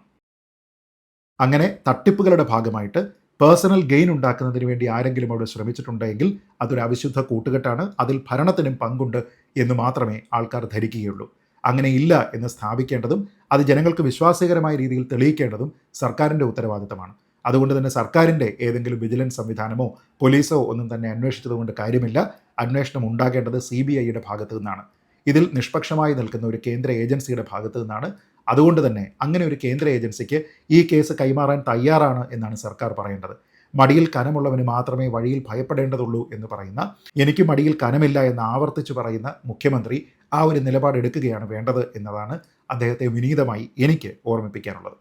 അങ്ങനെ തട്ടിപ്പുകളുടെ ഭാഗമായിട്ട് പേഴ്സണൽ ഗെയിൻ ഉണ്ടാക്കുന്നതിന് വേണ്ടി ആരെങ്കിലും അവിടെ ശ്രമിച്ചിട്ടുണ്ടെങ്കിൽ അതൊരു അവിശുദ്ധ കൂട്ടുകെട്ടാണ് അതിൽ ഭരണത്തിനും പങ്കുണ്ട് എന്ന് മാത്രമേ ആൾക്കാർ ധരിക്കുകയുള്ളൂ. അങ്ങനെ ഇല്ല എന്ന് സ്ഥാപിക്കേണ്ടതും അത് ജനങ്ങൾക്ക് വിശ്വാസകരമായ രീതിയിൽ തെളിയിക്കേണ്ടതും സർക്കാരിന്റെ ഉത്തരവാദിത്തമാണ്. അതുകൊണ്ട് തന്നെ സർക്കാരിന്റെ ഏതെങ്കിലും വിജിലൻസ് സംവിധാനമോ പോലീസോ ഒന്നും തന്നെ അന്വേഷിച്ചതുകൊണ്ട് കാര്യമില്ല. അന്വേഷണം ഉണ്ടാകേണ്ടത് സി ബി ഐയുടെ ഭാഗത്തു നിന്നാണ്. ഇതിൽ നിഷ്പക്ഷമായി നിൽക്കുന്ന ഒരു കേന്ദ്ര ഏജൻസിയുടെ ഭാഗത്തു നിന്നാണ്. അതുകൊണ്ട് തന്നെ അങ്ങനെ ഒരു കേന്ദ്ര ഏജൻസിക്ക് ഈ കേസ് കൈമാറാൻ തയ്യാറാണ് എന്നാണ് സർക്കാർ പറയേണ്ടത്. മടിയിൽ കനമുള്ളവന് മാത്രമേ വഴിയിൽ ഭയപ്പെടേണ്ടതുള്ളൂ എന്ന് പറയുന്ന എനിക്ക് മടിയിൽ കനമില്ല എന്ന് ആവർത്തിച്ചു പറയുന്ന മുഖ്യമന്ത്രി ആ ഒരു നിലപാടെടുക്കുകയാണ് വേണ്ടത് എന്നതാണ് അദ്ദേഹത്തെ വിനീതമായി എനിക്ക് ഓർമ്മിപ്പിക്കാനുള്ളത്.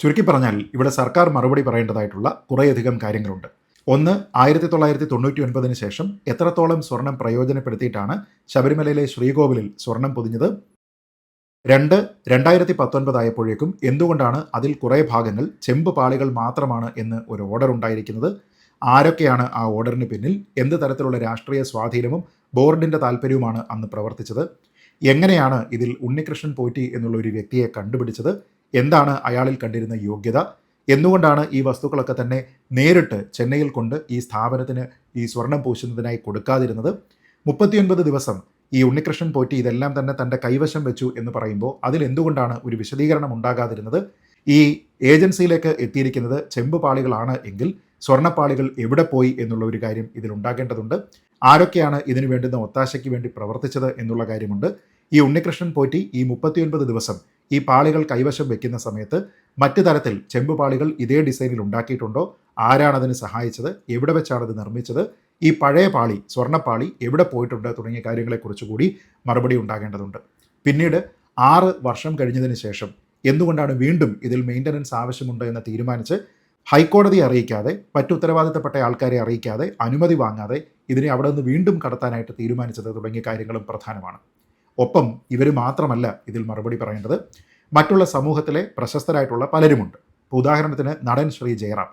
ചുരുക്കി പറഞ്ഞാൽ ഇവിടെ സർക്കാർ മറുപടി പറയേണ്ടതായിട്ടുള്ള കുറേയധികം കാര്യങ്ങളുണ്ട്. ഒന്ന് ആയിരത്തി തൊള്ളായിരത്തി തൊണ്ണൂറ്റി ഒൻപതിന് ശേഷം എത്രത്തോളം സ്വർണം പ്രയോജനപ്പെടുത്തിയിട്ടാണ് ശബരിമലയിലെ ശ്രീകോവിലിൽ സ്വർണം പൊതിഞ്ഞത്? രണ്ട് രണ്ടായിരത്തി പത്തൊൻപതായപ്പോഴേക്കും എന്തുകൊണ്ടാണ് അതിൽ കുറേ ഭാഗങ്ങൾ ചെമ്പ് പാളികൾ മാത്രമാണ് എന്ന് ഒരു ഓർഡർ ഉണ്ടായിരിക്കുന്നത്? ആരൊക്കെയാണ് ആ ഓർഡറിന് പിന്നിൽ? എന്ത് തരത്തിലുള്ള രാഷ്ട്രീയ സ്വാധീനവും ബോർഡിന്റെ താല്പര്യവുമാണ് അന്ന് പ്രവർത്തിച്ചത്? എങ്ങനെയാണ് ഇതിൽ ഉണ്ണികൃഷ്ണൻ പോറ്റി എന്നുള്ള ഒരു വ്യക്തിയെ കണ്ടുപിടിച്ചത്? എന്താണ് അയാളിൽ കണ്ടിരുന്ന യോഗ്യത? എന്തുകൊണ്ടാണ് ഈ വസ്തുക്കളൊക്കെ തന്നെ നേരിട്ട് ചെന്നൈയിൽ കൊണ്ട് ഈ സ്ഥാപനത്തിന് ഈ സ്വർണം പൂശുന്നതിനായി കൊടുക്കാതിരുന്നത്? മുപ്പത്തിയൊൻപത് ദിവസം ഈ ഉണ്ണികൃഷ്ണൻ പോറ്റി ഇതെല്ലാം തന്നെ തന്റെ കൈവശം വെച്ചു എന്ന് പറയുമ്പോൾ അതിൽ എന്തുകൊണ്ടാണ് ഒരു വിശദീകരണം ഉണ്ടാകാതിരുന്നത്? ഈ ഏജൻസിയിലേക്ക് എത്തിയിരിക്കുന്നത് ചെമ്പ് പാളികളാണ് എങ്കിൽ സ്വർണപ്പാളികൾ എവിടെ പോയി എന്നുള്ള ഒരു കാര്യം ഇതിലുണ്ടാകേണ്ടതുണ്ട് ആരൊക്കെയാണ് ഇതിനു വേണ്ടുന്ന ഒത്താശയ്ക്ക് വേണ്ടി പ്രവർത്തിച്ചത് എന്നുള്ള കാര്യമുണ്ട്. ഈ ഉണ്ണികൃഷ്ണൻ പോറ്റി ഈ മുപ്പത്തിയൊൻപത് ദിവസം ഈ പാളികൾ കൈവശം വെക്കുന്ന സമയത്ത് മറ്റു തരത്തിൽ ചെമ്പ് പാളികൾ ഇതേ ഡിസൈനിൽ ഉണ്ടാക്കിയിട്ടുണ്ടോ? ആരാണതിന് സഹായിച്ചത്? എവിടെ വെച്ചാണ് അത് നിർമ്മിച്ചത്? ഈ പഴയ പാളി സ്വർണപ്പാളി എവിടെ പോയിട്ടുണ്ട് തുടങ്ങിയ കാര്യങ്ങളെക്കുറിച്ച് കൂടി മറുപടി ഉണ്ടാകേണ്ടതുണ്ട്. പിന്നീട് ആറ് വർഷം കഴിഞ്ഞതിന് ശേഷം എന്തുകൊണ്ടാണ് വീണ്ടും ഇതിൽ മെയിന്റനൻസ് ആവശ്യമുണ്ട് എന്ന് തീരുമാനിച്ച് ഹൈക്കോടതിയെ അറിയിക്കാതെ മറ്റുത്തരവാദിത്തപ്പെട്ട ആൾക്കാരെ അറിയിക്കാതെ അനുമതി വാങ്ങാതെ ഇതിനെ അവിടെ നിന്ന് വീണ്ടും കടത്താനായിട്ട് തീരുമാനിച്ചത് തുടങ്ങിയ കാര്യങ്ങളും പ്രധാനമാണ്. ഒപ്പം ഇവർ മാത്രമല്ല ഇതിൽ മറുപടി പറയേണ്ടത്. മറ്റുള്ള സമൂഹത്തിലെ പ്രശസ്തരായിട്ടുള്ള പലരുമുണ്ട്. ഉദാഹരണത്തിന് നടൻ ശ്രീ ജയറാം.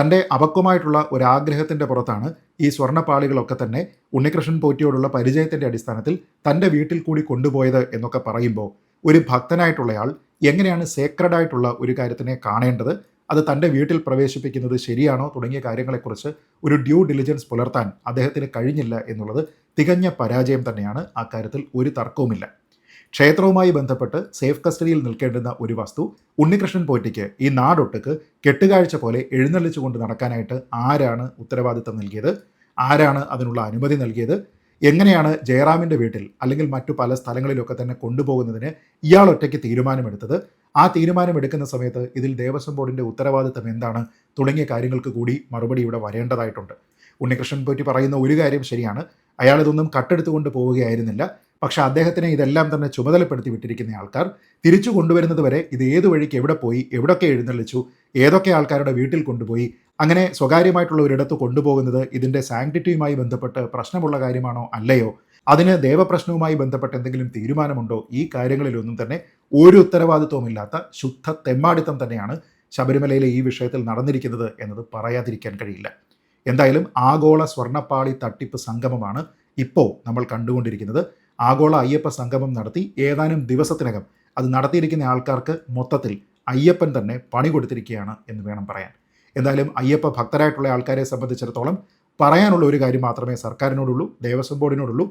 തന്റെ അപക്വമായിട്ടുള്ള ഒരാഗ്രഹത്തിന്റെ പുറത്താണ് ഈ സ്വർണപ്പാളികളൊക്കെ തന്നെ ഉണ്ണികൃഷ്ണൻ പോറ്റിയോടുള്ള പരിചയത്തിന്റെ അടിസ്ഥാനത്തിൽ തന്റെ വീട്ടിൽ കൂടി കൊണ്ടുപോയത് എന്നൊക്കെ പറയുമ്പോൾ ഒരു ഭക്തനായിട്ടുള്ളയാൾ എങ്ങനെയാണ് സേക്രഡ് ആയിട്ടുള്ള ഒരു കാര്യത്തിനെ കാണേണ്ടത്? അത് തന്റെ വീട്ടിൽ പ്രവേശിപ്പിക്കുന്നത് ശരിയാണോ? തുടങ്ങിയ കാര്യങ്ങളെക്കുറിച്ച് ഒരു ഡ്യൂ ഡിലിജൻസ് പുലർത്താൻ അദ്ദേഹത്തിന് കഴിഞ്ഞില്ല എന്നുള്ളത് തികഞ്ഞ പരാജയം തന്നെയാണ് അക്കാര്യത്തിൽ കാര്യത്തിൽ ഒരു തർക്കവുമില്ല. ക്ഷേത്രവുമായി ബന്ധപ്പെട്ട് സേഫ് കസ്റ്റഡിയിൽ നിൽക്കേണ്ടുന്ന ഒരു വസ്തു ഉണ്ണികൃഷ്ണൻ പോറ്റിക്ക് ഈ നാടൊട്ടുക്ക് കെട്ടുകാഴ്ച പോലെ എഴുന്നള്ളിച്ചുകൊണ്ട് നടക്കാനായിട്ട് ആരാണ് ഉത്തരവാദിത്തം നൽകിയത്? ആരാണ് അതിനുള്ള അനുമതി നൽകിയത്? എങ്ങനെയാണ് ജയറാമിന്റെ വീട്ടിൽ അല്ലെങ്കിൽ മറ്റു പല സ്ഥലങ്ങളിലൊക്കെ തന്നെ കൊണ്ടുപോകുന്നതിന് ഇയാൾ ഒറ്റയ്ക്ക് തീരുമാനമെടുത്തത്? ആ തീരുമാനമെടുക്കുന്ന സമയത്ത് ഇതിൽ ദേവസ്വം ബോർഡിന്റെ ഉത്തരവാദിത്തം എന്താണ്? തുടങ്ങിയ കാര്യങ്ങൾക്ക് കൂടി മറുപടി ഇവിടെ വരേണ്ടതായിട്ടുണ്ട്. ഉണ്ണികൃഷ്ണൻ പോറ്റി പറയുന്ന ഒരു കാര്യം ശരിയാണ്. അയാൾ ഇതൊന്നും കട്ടെടുത്തുകൊണ്ട് പോവുകയായിരുന്നില്ല. പക്ഷേ അദ്ദേഹത്തിനെ ഇതെല്ലാം തന്നെ ചുമതലപ്പെടുത്തി വിട്ടിരിക്കുന്ന ആൾക്കാർ തിരിച്ചു കൊണ്ടുവരുന്നത് വരെ ഇത് ഏത് വഴിക്ക് എവിടെ പോയി എവിടൊക്കെ എഴുന്നള്ളിച്ചു ഏതൊക്കെ ആൾക്കാരുടെ വീട്ടിൽ കൊണ്ടുപോയി അങ്ങനെ സ്വകാര്യമായിട്ടുള്ള ഒരിടത്ത് കൊണ്ടുപോകുന്നത് ഇതിന്റെ സാങ്ക്ടിറ്റിയുമായി ബന്ധപ്പെട്ട് പ്രശ്നമുള്ള കാര്യമാണോ അല്ലയോ അതിന് ദേവപ്രശ്നവുമായി ബന്ധപ്പെട്ട് എന്തെങ്കിലും തീരുമാനമുണ്ടോ ഈ കാര്യങ്ങളിലൊന്നും തന്നെ ഒരു ഉത്തരവാദിത്വമില്ലാത്ത ശുദ്ധ തെമ്മാടിത്തം തന്നെയാണ് ശബരിമലയിലെ ഈ വിഷയത്തിൽ നടന്നിരിക്കുന്നത് എന്നത് പറയാതിരിക്കാൻ കഴിയില്ല. എന്തായാലും ആഗോള സ്വർണപ്പാളി തട്ടിപ്പ് സംഗമമാണ് ഇപ്പോൾ നമ്മൾ കണ്ടുകൊണ്ടിരിക്കുന്നത്. ആഗോള അയ്യപ്പ സംഗമം നടത്തി ഏതാനും ദിവസത്തിനകം അത് നടത്തിയിരിക്കുന്ന ആൾക്കാർക്ക് മൊത്തത്തിൽ അയ്യപ്പൻ തന്നെ പണി കൊടുത്തിരിക്കുകയാണ് എന്ന് വേണം പറയാൻ. എന്തായാലും അയ്യപ്പ ഭക്തരായിട്ടുള്ള ആൾക്കാരെ സംബന്ധിച്ചിടത്തോളം പറയാനുള്ള ഒരു കാര്യം മാത്രമേ സർക്കാരിനോടുള്ളൂ ദേവസ്വം ബോർഡിനോടുള്ളൂ.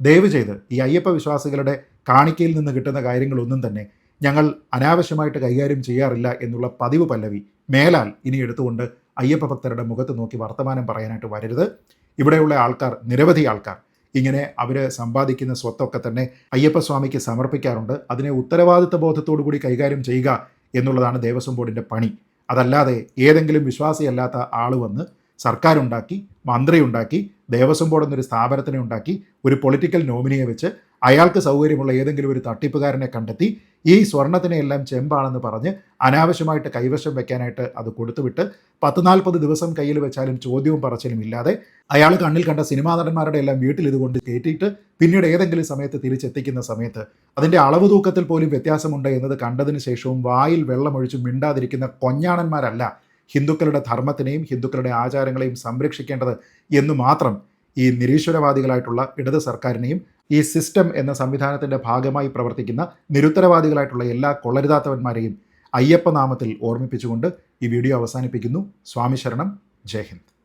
ദയവ് ചെയ്ത് ഈ അയ്യപ്പ വിശ്വാസികളുടെ കാണിക്കയിൽ നിന്ന് കിട്ടുന്ന കാര്യങ്ങളൊന്നും തന്നെ ഞങ്ങൾ അനാവശ്യമായിട്ട് കൈകാര്യം ചെയ്യാറില്ല എന്നുള്ള പതിവ് പല്ലവി മേലാൽ ഇനി എടുത്തുകൊണ്ട് അയ്യപ്പ ഭക്തരുടെ മുഖത്ത് നോക്കി വർത്തമാനം പറയാനായിട്ട് വരരുത്. ഇവിടെയുള്ള ആൾക്കാർ നിരവധി ആൾക്കാർ ഇങ്ങനെ അവർ സമ്പാദിക്കുന്ന സ്വത്തൊക്കെ തന്നെ അയ്യപ്പസ്വാമിക്ക് സമർപ്പിക്കാറുണ്ട്. അതിനെ ഉത്തരവാദിത്ത ബോധത്തോടു കൂടി കൈകാര്യം ചെയ്യുക എന്നുള്ളതാണ് ദേവസ്വം ബോർഡിന്റെ പണി. അതല്ലാതെ ഏതെങ്കിലും വിശ്വാസിയല്ലാത്ത ആൾ വന്ന് സർക്കാരുണ്ടാക്കി മന്ത്രിയുണ്ടാക്കി ദേവസ്വം ബോർഡ് എന്നൊരു സ്ഥാപനത്തിനെ ഉണ്ടാക്കി ഒരു പൊളിറ്റിക്കൽ നോമിനിയെ വെച്ച് അയാൾക്ക് സൗകര്യമുള്ള ഏതെങ്കിലും ഒരു തട്ടിപ്പുകാരനെ കണ്ടെത്തി ഈ സ്വർണത്തിനെ എല്ലാം ചെമ്പാണെന്ന് പറഞ്ഞ് അനാവശ്യമായിട്ട് കൈവശം വെക്കാനായിട്ട് അത് കൊടുത്തുവിട്ട് പത്ത് നാൽപ്പത് ദിവസം കയ്യിൽ വെച്ചാലും ചോദ്യവും പറച്ചിലും ഇല്ലാതെ അയാൾ കണ്ണിൽ കണ്ട സിനിമാ നടന്മാരുടെ എല്ലാം വീട്ടിൽ ഇതുകൊണ്ട് കയറ്റിയിട്ട് പിന്നീട് ഏതെങ്കിലും സമയത്ത് തിരിച്ചെത്തിക്കുന്ന സമയത്ത് അതിന്റെ അളവ് തൂക്കത്തിൽ പോലും വ്യത്യാസമുണ്ട് എന്നത് കണ്ടതിന് ശേഷവും വായിൽ വെള്ളമൊഴിച്ച് മിണ്ടാതിരിക്കുന്ന കൊഞ്ഞാണന്മാരല്ല ഹിന്ദുക്കളുടെ ധർമ്മത്തിനെയും ഹിന്ദുക്കളുടെ ആചാരങ്ങളെയും സംരക്ഷിക്കേണ്ടത് എന്ന് മാത്രം ഈ നിരീശ്വരവാദികളായിട്ടുള്ള ഇടത് സർക്കാരിനെയും ഈ സിസ്റ്റം എന്ന സംവിധാനത്തിന്റെ ഭാഗമായി പ്രവർത്തിക്കുന്ന നിരുത്തരവാദികളായിട്ടുള്ള എല്ലാ കൊള്ളരുതാത്തവന്മാരെയും അയ്യപ്പനാമത്തിൽ ഓർമ്മിപ്പിച്ചുകൊണ്ട് ഈ വീഡിയോ അവസാനിപ്പിക്കുന്നു. സ്വാമി ശരണം. ജയ് ഹിന്ദ്.